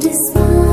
to.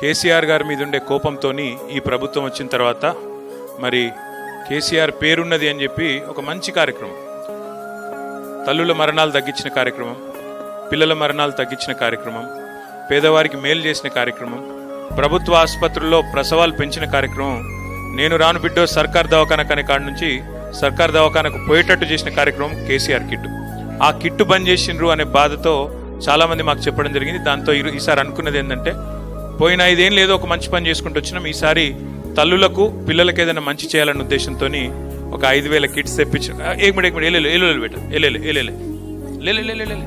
KCR గారి మీద ఉండే కోపంతో ఈ ప్రభుత్వం వచ్చిన తర్వాత మరి కేసీఆర్ పేరున్నది అని చెప్పి ఒక మంచి కార్యక్రమం. తల్లుల మరణాలు తగ్గించిన కార్యక్రమం పిల్లల మరణాలు తగ్గించిన కార్యక్రమం పేదవారికి మేలు చేసిన కార్యక్రమం ప్రభుత్వ ఆసుపత్రుల్లో ప్రసవాలు పెంచిన కార్యక్రమం నేను రాను బిడ్డో సర్కార్ దవాఖానకు అనే కాడ నుంచి సర్కార్ దవాఖానకు పోయేటట్టు చేసిన కార్యక్రమం కేసీఆర్ కిట్ ఆ కిట్టు బంద్ చేసిండ్రు అనే బాధతో చాలామంది మాకు చెప్పడం జరిగింది. దాంతో ఈసారి అనుకున్నది ఏంటంటే పోయిన ఐదేం లేదో ఒక మంచి పని చేసుకుంటూ వచ్చినాం ఈసారి తల్లులకు పిల్లలకి ఏదైనా మంచి చేయాలన్న ఉద్దేశంతో ఒక ఐదు వేల కిట్స్ తెప్పించు ఏమిటి ఏమిటి ఏలేలు ఏలేలు పెట్టు ఏలేలు ఏలేలే లేలే లేలే లేలే